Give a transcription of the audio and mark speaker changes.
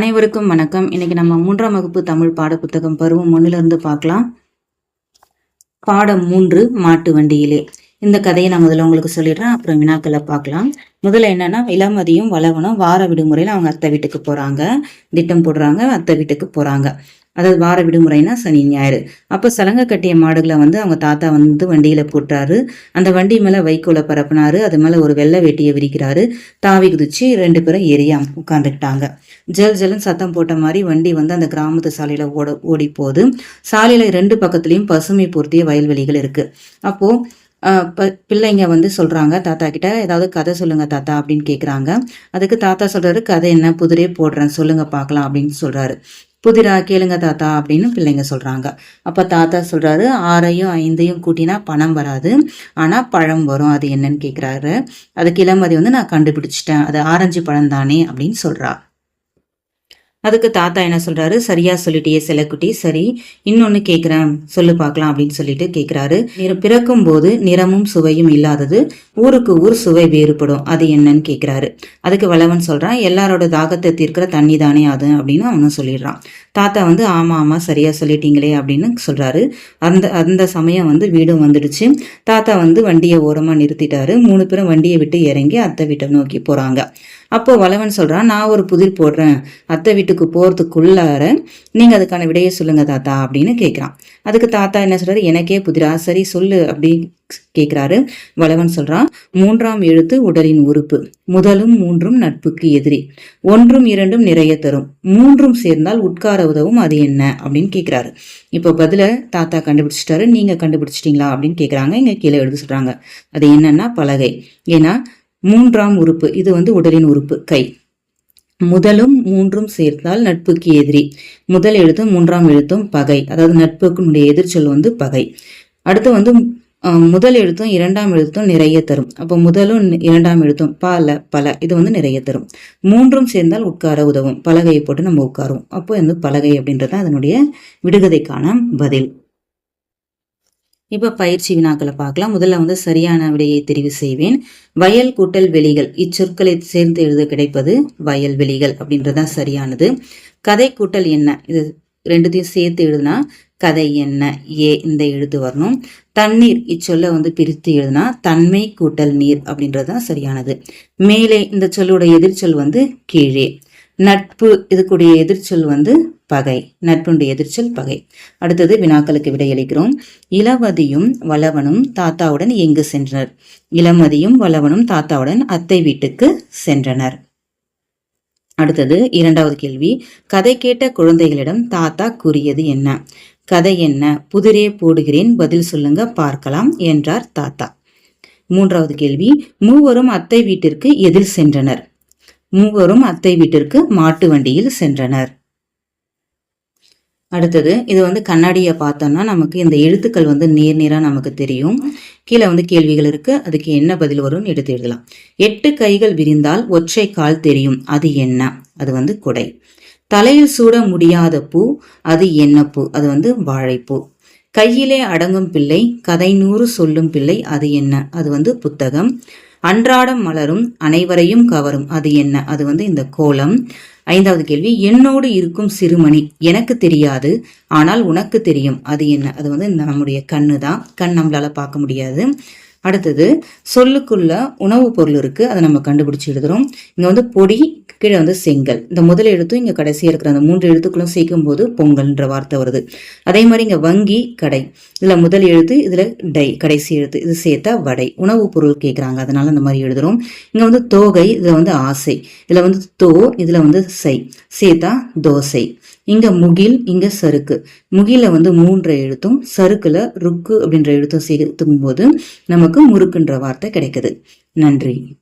Speaker 1: அனைவருக்கும் வணக்கம். இன்னைக்கு நம்ம மூன்றாம் வகுப்பு தமிழ் பாடப்புத்தகம் பருவம் ஒண்ணுல இருந்து பார்க்கலாம். பாடம் மூன்று மாட்டு வண்டியிலே. இந்த கதையை நான் முதல்ல உங்களுக்கு சொல்லிடுறேன். அப்புறம் வினாக்களை பார்க்கலாம். முதல்ல என்னன்னா இளமதியும் வளவனும் வார விடுமுறையில் அவங்க அத்தை வீட்டுக்கு போறாங்க. திட்டம் போடுறாங்க அத்தை வீட்டுக்கு போறாங்க. அதாவது வார விடுமுறைனா சனி ஞாயிறு. அப்போ சலங்கை கட்டிய மாடுகளை வந்து அவங்க தாத்தா வந்து வண்டியில் போட்டாரு அந்த வண்டி மேலே வைக்கோலை பரப்புனாரு. அது மேலே ஒரு வெள்ளை வேட்டியை விரிக்கிறாரு. தாவி குதிச்சு ரெண்டு பேரும் ஏறியா உட்காந்துக்கிட்டாங்க ஜல் ஜல்னு சத்தம் போட்ட மாதிரி வண்டி வந்து அந்த கிராமத்து சாலையில் ஓட ஓடி போகுது சாலையில் ரெண்டு பக்கத்துலேயும் பசுமை பொருத்திய வயல்வெளிகள் இருக்குது அப்போது பிள்ளைங்க வந்து சொல்கிறாங்க தாத்தா கிட்ட ஏதாவது கதை சொல்லுங்கள் தாத்தா அப்படின்னு கேட்குறாங்க அதுக்கு தாத்தா சொல்கிறாரு கதை என்ன? புதிரே போடுறேன் சொல்லுங்கள் பார்க்கலாம் அப்படின்னு சொல்கிறாரு புதிரா கேளுங்க தாத்தா அப்படின்னு பிள்ளைங்க சொல்கிறாங்க அப்போ தாத்தா சொல்கிறாரு ஆறையும் ஐந்தையும் கூட்டினா பணம் வராது ஆனால் பழம் வரும் அது என்னன்னு கேட்குறாரு அதுக்கு இளமதி வந்து நான் கண்டுபிடிச்சிட்டேன் அது ஆரஞ்சு பழம் தானே அப்படின்னு சொல்கிறா அதுக்கு தாத்தா என்ன சொல்றாரு? சரியா சொல்லிட்டியே செல்லக்குட்டி சரி இன்னொன்னு கேக்குறேன். சொல்லு பார்க்கலாம் அப்படின்னு சொல்லிட்டு கேக்குறாரு. நிற- பிறக்கும் போது நிறமும் சுவையும் இல்லாதது ஊருக்கு ஊர் சுவை வேறுபடும். அது என்னன்னு கேக்குறாரு. அதுக்கு வளவன் சொல்றான் எல்லாரோட தாகத்தை தீர்க்கிற தண்ணி தானே அது அப்படின்னு அவனும் சொல்லிடுறான். தாத்தா வந்து ஆமா ஆமா சரியா சொல்லிட்டீங்களே அப்படின்னு சொல்றாரு. அந்த அந்த சமயம் வந்து வீடும் வந்துடுச்சு. தாத்தா வந்து வண்டியை ஓரமா நிறுத்திட்டாரு. மூணு பேரும் வண்டியை விட்டு இறங்கி அத்தை வீட்டை நோக்கி போறாங்க. அப்போ வளவன் சொல்றான் நான் ஒரு புதிர் போடுறேன். அத்தை வீட்டுக்கு போகிறதுக்குள்ளார நீங்கள் அதுக்கான விடையை சொல்லுங்கள் தாத்தா அப்படின்னு கேட்குறான் அதுக்கு தாத்தா என்ன சொல்கிறாரு எனக்கே புதிரா சரி சொல்லு அப்படின்னு கேட்குறாரு வளவன் சொல்கிறான் மூன்றாம் எழுத்து உடலின் உறுப்பு முதலும் மூன்றும் நட்புக்கு எதிரி ஒன்றும் இரண்டும் நிறைய தரும் மூன்றும் சேர்ந்தால் உட்கார உதவும் அது என்ன? அப்படின்னு கேட்குறாரு இப்போ பதில தாத்தா கண்டுபிடிச்சிட்டாரு. நீங்கள் கண்டுபிடிச்சிட்டீங்களா அப்படின்னு கேட்குறாங்க இங்கே கீழே எழுத சொல்கிறாங்க அது என்னன்னா பலகை. ஏன்னா மூன்றாம் உறுப்பு இது வந்து உடலின் உறுப்பு கை. முதலும் மூன்றும் சேர்த்தால் நட்புக்கு எதிரி. முதல் எழுத்தும் மூன்றாம் எழுத்தும் பகை. அதாவது நட்புக்குனுடைய எதிர்ச்சொல் வந்து பகை. அடுத்து வந்து முதல் எழுத்தும் இரண்டாம் எழுத்தும் நிறைய தரும். அப்போ முதலும் இரண்டாம் எழுத்தும் பல பல. இது வந்து நிறைய தரும். மூன்றும் சேர்ந்தால் உட்கார உதவும். பலகையை போட்டு நம்ம உட்காருவோம். அப்போ வந்து பலகை அப்படின்றது தான் அதனுடைய விடுகதைக்கான பதில். இப்போ பயிற்சி வினாக்களை பார்க்கலாம். முதல்ல வந்து சரியான விடையை தெரிவு செய்வேன். வயல் கூட்டல் வெளிகள். இச்சொற்களை சேர்ந்து எழுத கிடைப்பது வயல் வெளிகள் அப்படின்றதுதான் சரியானது. கதை கூட்டல் என்ன? இது ரெண்டுத்தையும் சேர்த்து எழுதுனா கதை என்ன? ஏ இந்த எழுத்து வரணும். தண்ணீர் இச்சொல்லை வந்து பிரித்து எழுதுனா தன்மை கூட்டல் நீர் அப்படின்றதுதான் சரியானது. மேலே இந்த சொல்லோட எதிர்ச்சொல் வந்து கீழே. நட்பு இதுக்குடைய எதிர்ச்சொல் வந்து பகை நட்புண்டு எதிர்ச்சல் பகை. அடுத்தது வினாக்களுக்கு விடையளிக்கிறோம். இளவதியும் வளவனும் தாத்தாவுடன் எங்கு சென்றனர்? இளமதியும் வளவனும் தாத்தாவுடன் அத்தை வீட்டுக்கு சென்றனர். அடுத்தது இரண்டாவது கேள்வி. கதை கேட்ட குழந்தைகளிடம் தாத்தா கூறியது என்ன? கதை என்ன? புதிரே போடுகிறேன் பதில் சொல்லுங்க பார்க்கலாம் என்றார் தாத்தா. மூன்றாவது கேள்வி. மூவரும் அத்தை வீட்டிற்கு எதில் சென்றனர்? மூவரும் அத்தை வீட்டிற்கு மாட்டு வண்டியில் சென்றனர். அடுத்தது இது வந்து கண்ணாடியை பார்த்தோம்னா நமக்கு இந்த எழுத்துக்கள் வந்து நேர் நேராக நமக்கு தெரியும். கீழே வந்து கேள்விகள் இருக்கு. அதுக்கு என்ன பதில் வரும்னு எடுத்து எழுதலாம். எட்டு கைகள் விரிந்தால் ஒற்றை கால் தெரியும். அது என்ன? அது வந்து குடை. தலையில் சூட முடியாத பூ அது என்ன பூ? அது வந்து வாழைப்பூ. கையிலே அடங்கும் பிள்ளை கதை நூறு சொல்லும் பிள்ளை அது என்ன? அது வந்து புத்தகம். அன்றாடம் மலரும் அனைவரையும் கவரும். அது என்ன? அது வந்து இந்த கோலம். ஐந்தாவது கேள்வி என்னோடு இருக்கும் சிறுமணி. எனக்கு தெரியாது ஆனால் உனக்கு தெரியும். அது என்ன? அது வந்து நம்முடைய கண்ணு தான் கண் நம்மளால பார்க்க முடியாது. அடுத்தது சொல்லுக்குள்ள உணவுப் பொருள் இருக்கு அதை நம்ம கண்டுபிடிச்சு எழுதுறோம். இங்க வந்து பொடி கீழே வந்து செங்கல். இந்த முதல் எழுத்தும் இங்க கடைசியா இருக்கிற அந்த மூன்று எழுத்துக்களும் சேர்க்கும் போது பொங்கல்ன்ற வார்த்தை வருது. அதே மாதிரி இங்க வங்கி கடை. இதுல முதல் எழுத்து இதுல டை. கடைசி எழுத்து இது சேர்த்தா வடை. உணவுப் பொருள் கேட்குறாங்க அதனால அந்த மாதிரி எழுதுறோம். இங்க வந்து தோகை இதுல வந்து ஆசை. இதுல வந்து தோ இதுல வந்து சை சேர்த்தா தோசை. இங்க முகில் இங்க சறுக்கு. முகில வந்து மூன்று எழுத்தும் சறுக்கில் ருக்கு அப்படின்ற எழுத்தும் சேர்த்துக்கும் போது நமக்கு முறுக்குன்ற வார்த்தை கிடைக்குது. நன்றி.